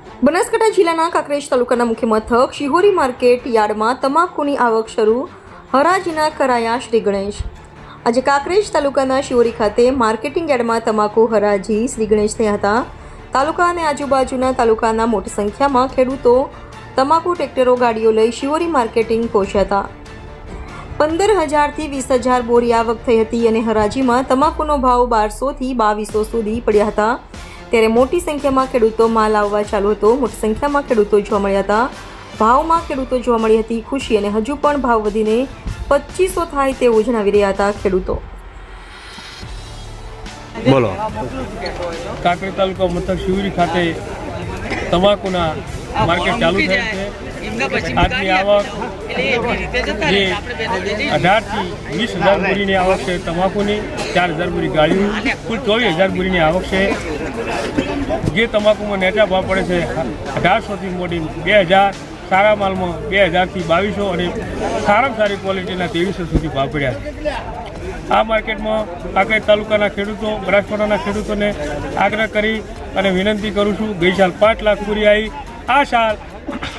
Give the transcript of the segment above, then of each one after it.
બનાસકાંઠા જિલ્લાના કાંકરેજ તાલુકાના મુખ્ય મથક શિહોરી માર્કેટ યાર્ડમાં તમાકુની આવક શરૂ, હરાજીના કરાયા શ્રી ગણેશ. આજે કાંકરેજ તાલુકાના શિહોરી ખાતે માર્કેટિંગ યાર્ડમાં તમાકુ, હરાજી શ્રી ગણેશ થયા હતા. તાલુકા અને આજુબાજુના તાલુકાના મોટી સંખ્યામાં ખેડૂતો તમાકુ, ટ્રેક્ટરો, ગાડીઓ લઈ શિહોરી માર્કેટિંગ પહોંચ્યા હતા. પંદર હજારથી વીસ હજાર બોરી આવક થઈ હતી અને હરાજીમાં તમાકુનો ભાવ બારસોથી બાવીસો સુધી પડ્યા હતા. ત્યારે મોટી સંખ્યામાં ખેડૂતો માલ આવવા ચાલુ હતો. મોટી સંખ્યામાં ખેડૂતો જોવા મળ્યા હતા. ભાવમાં ખેડૂતો જોવા મળી હતી ખુશી અને હજુ પણ ભાવ વધીને પચીસો થાય તેવું જણાવી રહ્યા હતા ખેડૂતો. બોલો. કાંકરી તાલુકો મથક શિવરી ખાતે તમાકુના માર્કેટ ચાલુ થયેલ છે. આજની આવક જે અઢારથી વીસ હજાર બોરીની આવક છે તમાકુની ચાર હજાર બોરી ગાડીઓ કુલ ચોવીસ હજાર બોરીની આવક છે. જે તમાકુમાં નેટા ભાવ પડે છે અઢારસોથી મોડી બે હજાર, સારા માલમાં બે હજારથી બાવીસો અને સારામાં સારી ક્વોલિટીના ત્રેવીસો સુધી ભાવ પડ્યા છે. આ માર્કેટમાં કાંકરેજ તાલુકાના ખેડૂતો, બનાસકાંઠાના ખેડૂતોને આગ્રહ કરી અને વિનંતી કરું છું, ગઈ સાલ પાંચ લાખ પૂરી આવી, આ સાલ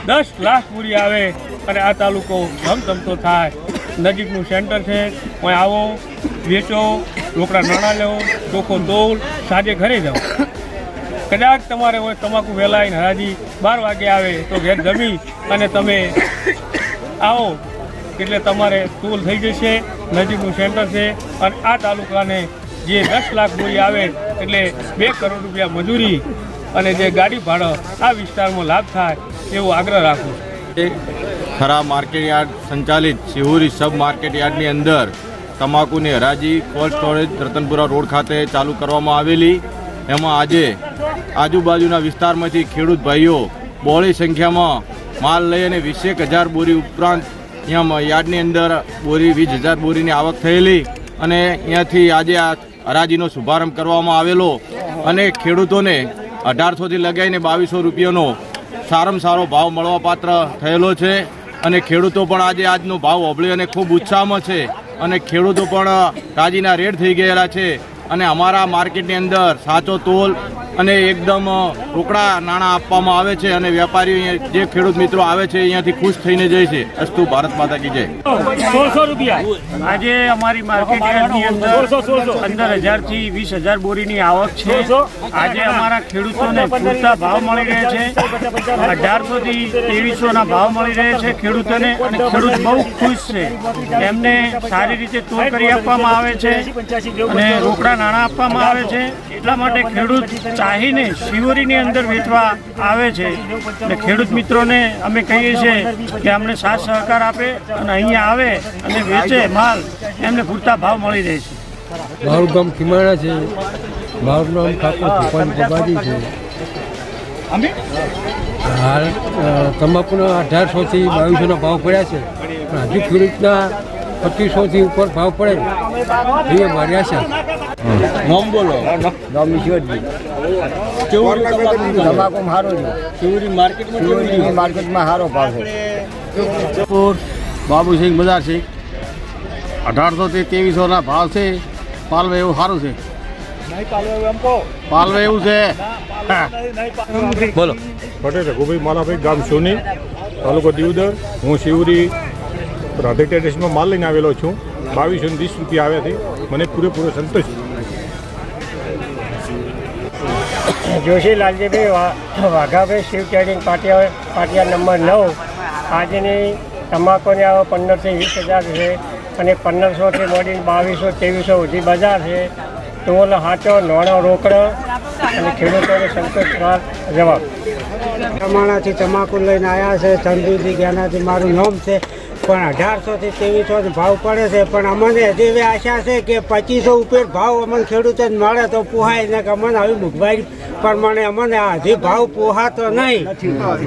દસ લાખ પૂરી આવે અને આ તાલુકો ધમધમતો થાય. નજીકનું સેન્ટર છે, હું આવો, વેચો, રોકડા નાણાં લેવો, ચોખ્ખો દોલ સાંજે ઘરે જાઓ. કદાચ તમારે હોય તમાકુ વહેલા આવીને હરાજી બાર વાગે આવે તો ઘેર જમી અને તમે આવો. એટલે તમારે ટૂલ થઈ જશે, નજીકનું સેન્ટર છે અને આ તાલુકાને જે દસ લાખ મૂડી આવે એટલે બે કરોડ રૂપિયા મજૂરી અને જે ગાડી ભાડો, આ વિસ્તારમાં લાભ થાય એવો આગ્રહ રાખું ખરા માર્કેટ યાર્ડ સંચાલિત શિહુરી સબ માર્કેટ યાર્ડની અંદર તમાકુની હરાજી કોલ્ડ સ્ટોરેજ, રતનપુરા રોડ ખાતે ચાલુ કરવામાં આવેલી. એમાં આજે આજુબાજુના વિસ્તારમાંથી ખેડૂત ભાઈઓ બહોળી સંખ્યામાં માલ લઈ અને વીસેક હજાર બોરી ઉપરાંત અહીંયા યાર્ડની અંદર બોરી, વીસ હજાર બોરીની આવક થયેલી અને અહીંયાથી આજે આ હરાજીનો શુભારંભ કરવામાં આવેલો અને ખેડૂતોને અઢારસોથી લગાવીને બાવીસો રૂપિયાનો સારામાં સારો ભાવ મળવાપાત્ર થયેલો છે અને ખેડૂતો પણ આજે આજનો ભાવ ઓબળી અને ખૂબ ઉત્સાહમાં છે અને ખેડૂતો પણ રાજીના રેડ થઈ ગયેલા છે અને અમારા માર્કેટની અંદર સાચો તોલ અને એકદમ રોકડા નાણાં આપવામાં આવે છે અને વેપારીઓ જે ખેડૂત મિત્રો આવે છે અહીંયાથી ખુશ થઈને જાય છે. અસ્તુ ભારત માતા કી જય. સોળસો રૂપિયા. આજે અમારી માર્કેટ યાર્ડની અંદર પંદર હજારથી વીસ હજાર બોરીની આવક છે. આજે અમારા ખેડૂતોને પૂરતા ભાવ મળી રહે છે. અઢારસોથી ત્રેવીસોના ભાવ મળી રહે છે ખેડૂતોને અને ખેડૂત બહુ ખુશ છે. એમને સારી રીતે તોલ કરી આપવામાં આવે છે અને રોકડા નાણાં આપવામાં આવે છે. એટલા માટે ખેડૂત ચાહીને શિવરીની અંદર વેચવા આવે છે. અને ખેડૂત મિત્રોને અમે કહીએ છીએ કે અમને સાથ સહકાર આપે અને અહીંયા આવે અને વેચે માલ એમને પૂરતા ભાવ મળી રહે છે. મારું ગામ ખીમાણા છે. મારું નામ ઠાકોર ગબાજી છે. હાલ તમાકુના અઢારસોથી બાવીસોના ભાવ પડ્યા છે. પણ હજુ ખેડૂતના પચીસોથી ઉપર ભાવ પડે. એ માર્યા છે. નામ બોલો. નામ ઈશ્વરજી તમાકુ સારો છે. શિવરી માર્કેટમાં માર્કેટમાં સારો ભાવ છે. બાબુસિંહ બજારસિંહ અઢારસોથી ત્રેવીસોના ભાવ છે. પાલવે એવું સારું છે. પાલવે એવું છે. બોલો. પટેલ રઘુભાઈ માલાભાઈ ગામ સોની તાલુકો દીવદર. હું શિવરી રાધે ટેરેસમાં માલ લઈને આવેલો છું. બાવીસો ને વીસ રૂપિયા આવ્યાથી મને પૂરેપૂરો સંતોષ જોશી લાલજીભાઈ વાઘાભાઈ શિવ ટ્રેડિંગ પાટિયા પાટિયા નંબર નવ. આજની તમાકુની આવક પંદરથી વીસ હજાર છે અને પંદરસોથી મોડીને બાવીસો, ત્રેવીસો સુધી બજાર છે. ટોલ હાચો, નોણો, રોકડો અને ખેડૂતોને સંતોષકાર જવાબ. પ્રમાણાથી તમાકુ લઈને આવ્યા છે, ચંદુજી જ્ઞાનાથી મારું નામ છે. પણ અઢારસોથી ત્રેવીસો ભાવ પડે છે. પણ અમને હજી એવી આશા છે કે પચીસો ઉપર ભાવ અમને ખેડૂતો મળે તો પોહાય. ને કે અમને આવી મોંઘવારી પ્રમાણે અમને હજી ભાવ પોહાતો નહીં.